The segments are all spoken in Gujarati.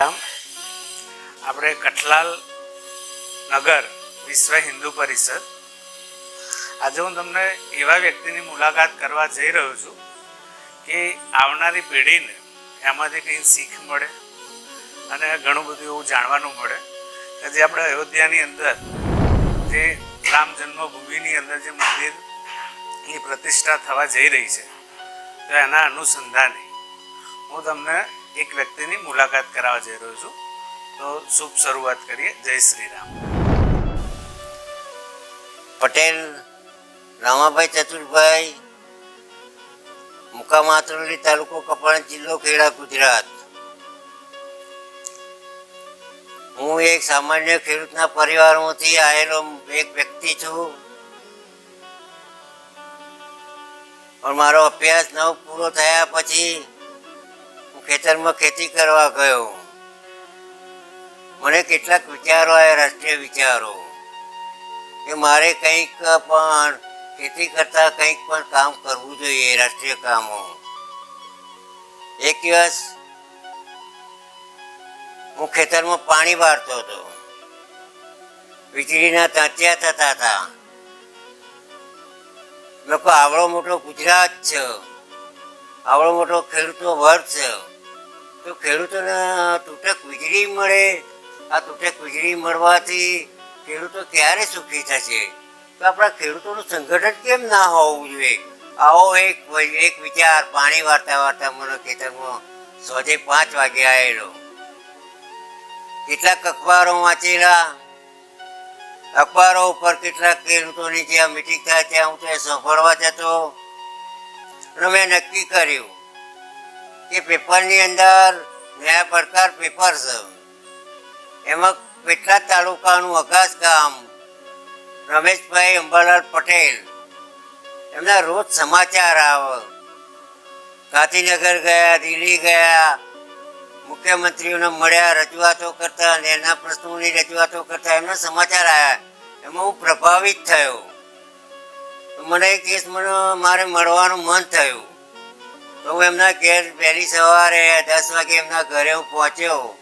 આપણે કઠલાલ નગર વિશ્વ હિન્દુ પરિષદ. આજે હું તમને એવા વ્યક્તિની મુલાકાત કરવા જઈ રહ્યો છું કે આવનારી પેઢીને એમાંથી કંઈ શીખ મળે અને ઘણું બધું એવું જાણવાનું મળે કે જે આપણે અયોધ્યાની અંદર જે રામ જન્મભૂમિની અંદર જે મંદિરની પ્રતિષ્ઠા થવા જઈ રહી છે, તો એના અનુસંધાને હું તમને એક વ્યક્તિની મુલાકાત કરાવવા જઈ રહ્યો છું. તો શુભ શરૂઆત કરીએ. જય શ્રી રામ પટેલ, રામાભાઈ ચતુરભાઈ મુકામ આત્રોલી તાલુકો કપાણ જિલ્લો ખેડા, ગુજરાત. હું એક સામાન્ય ખેડૂતના પરિવારમાંથી આવેલો એક વ્યક્તિ છું. પણ મારો અભ્યાસ નવ પૂરો થયા પછી ખેતરમાં ખેતી કરવા ગયો. મને કેટલાક વિચારો આવ્યા, રાષ્ટ્રીય વિચારો. કે મારે કંઈક પણ ખેતી કરતા કંઈક પણ કામ કરવું જોઈએ, રાષ્ટ્રીય કામો. એક દિવસ હું ખેતરમાં પાણી વાળતો હતો. વીજળીના તાંતિયા થતા હતા. લોકો આવડો મોટો ગુજરાત છે. આવડો મોટો ખેડૂતનો વર્ગ છે. તો ખેડૂતોને તૂટક વીજળી મળે, આ તૂટક વીજળી મળવાથી ખેડૂતો ક્યારે સુખી થશે? તો આપણા ખેડૂતોનું સંગઠન કેમ ના હોવું જોઈએ? આવો એક એક વિચાર, પાણી વાર્તા વાર્તા મને ખેતરમાં સોજે પાંચ વાગે આવેલો. કેટલાક અખબારો વાંચેલા, અખબારો ઉપર કેટલાક ખેડૂતોની જ્યાં મિટિંગ થાય ત્યાં હું ત્યાં સાંભળવા જતો અને મેં નક્કી કર્યું કે પેપરની અંદર નયા પડકાર પેપર છે. એમાં પેટલાદ તાલુકાનું અગાસ ગામ, રમેશભાઈ અંબાલાલ પટેલ, એમના રોજ સમાચાર આવે. ગાંધીનગર ગયા, દિલ્હી ગયા, મુખ્યમંત્રીઓને મળ્યા, રજૂઆતો કરતા અને એના પ્રશ્નોની રજૂઆતો કરતા એમના સમાચાર આવ્યા એમાં હું પ્રભાવિત થયો. મને એક દિવસ મને મારે મળવાનું મન થયું. તો હું એમના ઘેર પહેલી સવારે દસ વાગે એમના ઘરે હું પહોંચ્યો.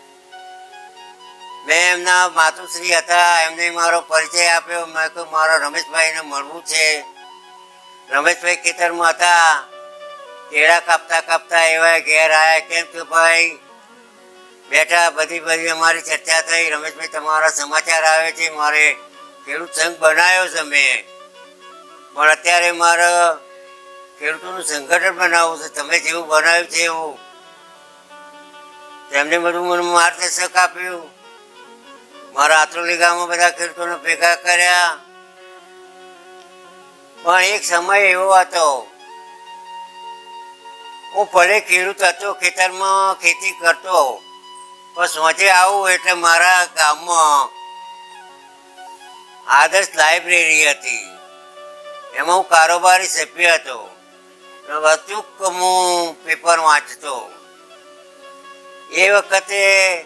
મેં એમના માતુશ્રી હતા, એમને મારો પરિચય આપ્યો. મેં કહ્યું મારો રમેશભાઈને મળવું છે. રમેશભાઈ ખેતરમાં હતા. કેળા કાપતા કાપતા એવા ઘેર આવ્યા કેમ કે ભાઈ બેઠા બધી બધી અમારી ચર્ચા થઈ. રમેશભાઈ, તમારા સમાચાર આવે છે. મારે ખેડૂત સંઘ બનાવ્યો છે મેં. પણ અત્યારે મારે ખેડૂતોનું સંગઠન બનાવવું છે તમે જેવું બનાવ્યું છે એવું. તેમને બધું મને માર્ગદર્શક આપ્યું. મારા આત્રોલી ગામમાં બધા ખેડૂતોને ભેગા કર્યા. પણ એક સમય એવો હતો. હું ભલે ખેડૂત હતો, ખેતરમાં ખેતી કરતો. પણ સોચે આવું એટલે મારા ગામમાં આદર્શ લાઇબ્રેરી હતી. એમાં હું કારોબારી સભ્ય હતો. અચૂક હું પેપર વાંચતો. એ વખતે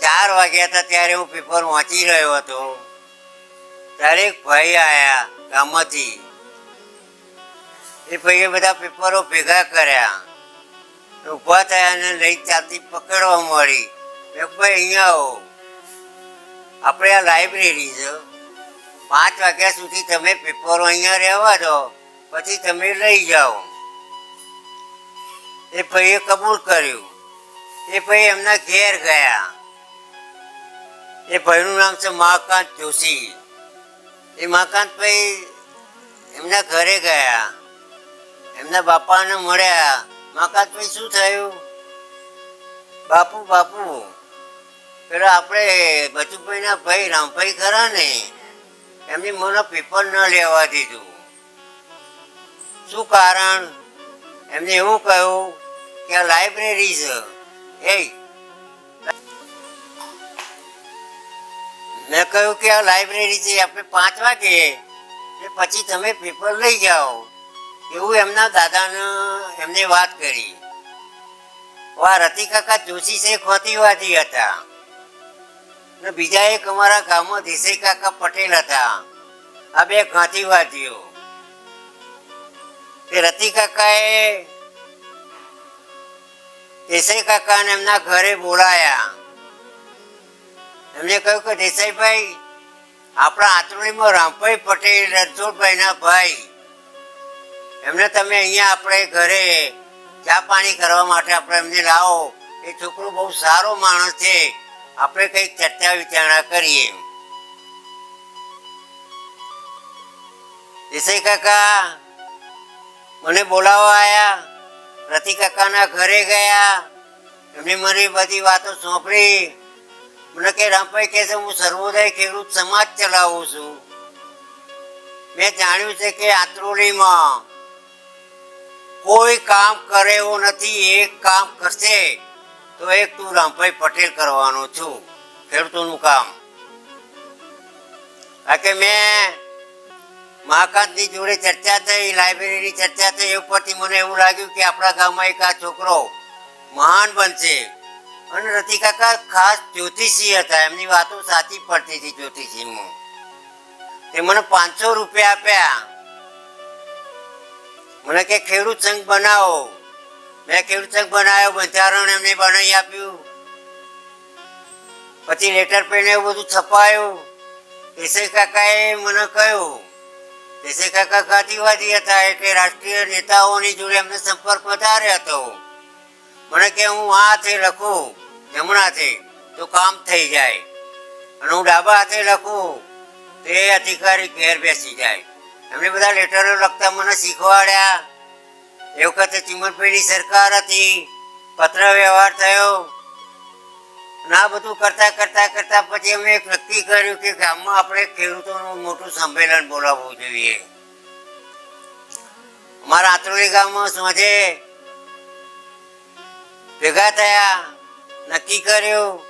ચાર વાગ્યા હતા ત્યારે હું પેપર વાંચી રહ્યો હતો. ત્યારે એક ભાઈ આવ્યા ગામમાંથી. એ ભાઈએ બધા પેપરો ભેગા કર્યા. ઊભા થયા અને લઈ ચાલતી પકડવા મળી. મેં ભાઈ, અહીંયા આવો. આપણે આ લાઇબ્રેરી છે. પાંચ વાગ્યા સુધી તમે પેપરો અહીંયા રહેવા દો. પછી તમે લઈ જાઓ. એ ભાઈએ કબૂલ કર્યું. એ ભાઈ એમના ઘેર ગયા. એ ભાઈનું નામ છે મહાકાંત જોશી. એ મહાકાંતભાઈ એમના ઘરે ગયા. એમના બાપાને મળ્યા. મહાકાંતભાઈ શું થયું? બાપુ બાપુ, પેલા આપણે બચુભાઈના ભાઈ, રામભાઈ ખરા ને? એમની મને પેપર ન લેવા દીધું. શું કારણ? એમને એવું કહ્યું કે આ લાઇબ્રેરી છે. એ મેં કહ્યું કે આ લાઇબ્રેરી છે, આપણે પાંચ વાગે. ને પછી તમે પેપર લઈ જાઓ. એવું એમના દાદાને એમને વાત કરી. વા, રતિ કાકા જોશી છે ખોતીવાદી હતા. ને બીજા એક અમારા ગામમાં દેસાઈ કાકા પટેલ હતા. આ બે ગાંધીવાદીઓ તે રતિ કાકાએ દેસાઈ કાકાને એમના ઘરે બોલાયા. એમને કહ્યું કે દેસાઈભાઈ, આપણા આંતરણીમાં રામભાઈ પટેલ રણછોડભાઈના ભાઈ, એમને તમે અહીંયા આપણે ઘરે ચા પાણી કરવા માટે આપણે એમને લાવો. એ છોકરો બહુ સારો માણસ છે. આપણે કંઈક ચર્ચા વિચારણા કરીએ. દેસાઈ કાકા મને બોલાવવા આવ્યા રતિ કાકાના ઘરે ગયા. એમને મારી બધી વાતો સોંપડી મને કે, રામભાઈ છે, હું સર્વોદય ખેડૂત સમાજ ચલાવું છું. મેં જાણ્યું છે કે આત્રોલીમાં કોઈ કામ કરે એવો નથી, એક કામ કરશે, તો એક તું રામભાઈ પટેલ કરવાનો છું, ખેડૂતોનું કામ. કારણ કે મેં મહાકાંતની જોડે ચર્ચા થઈ, લાઇબ્રેરીની ચર્ચા થઈ, એ ઉપરથી મને એવું લાગ્યું કે આપણા ગામમાં એક આ છોકરો મહાન બનશે. અને રતિ કાકા ખાસ જ્યોતિષી હતા, એમની વાતો સાચી પડતી હતી જ્યોતિષીમાં તે મને પાંચસો રૂપિયા આપ્યા. મને કે, ખેડૂત સંઘ બનાવો. મેં ખેડૂત સંઘ બનાવ્યો, બંધારણ એમને બનાવી આપ્યું. પછી લેટર પેન એવું બધું છપાયું. દેસાઈ કાકાએ મને કહ્યું દેસાઈ કાકા ગાંધીવાદી હતા, એટલે રાષ્ટ્રીય નેતાઓની જોડે એમને સંપર્ક વધારે હતો. મને કે હું આ હાથે લખું, જમણાથી, તો કામ થઈ જાય. અને હું ડાબા હાથે લખું, તો એ અધિકારી ઘેર બેસી જાય. એમને બધા લેટરો લખતા મને શીખવાડ્યા. એ વખતે ચિમનભાઈની સરકાર હતી, પત્ર વ્યવહાર થયો. આ બધું કરતા કરતા કરતા પછી અમે એક નક્કી કર્યું કે ગામમાં આપણે ખેડૂતોનું મોટું સંમેલન બોલાવવું જોઈએ. અમારા આત્રોલી ગામમાં સાંજે ભેગા થયા, નક્કી કર્યું.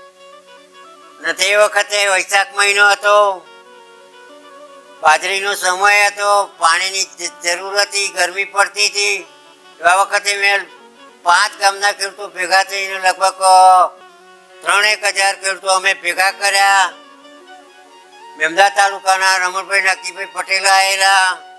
ને તે વખતે વૈશાખ મહિનો હતો. બાજરીનો સમય હતો, પાણીની જરૂર હતી, ગરમી પડતી હતી. એવા વખતે મેં પાંચ ગામના ખેડૂતો ભેગા થઈને લગભગ ત્રણેક હજાર ખેડૂતો અમે ભેગા કર્યા. મેમદા તાલુકાના રમણભાઈ નકીભાઈ પટેલ આવેલા.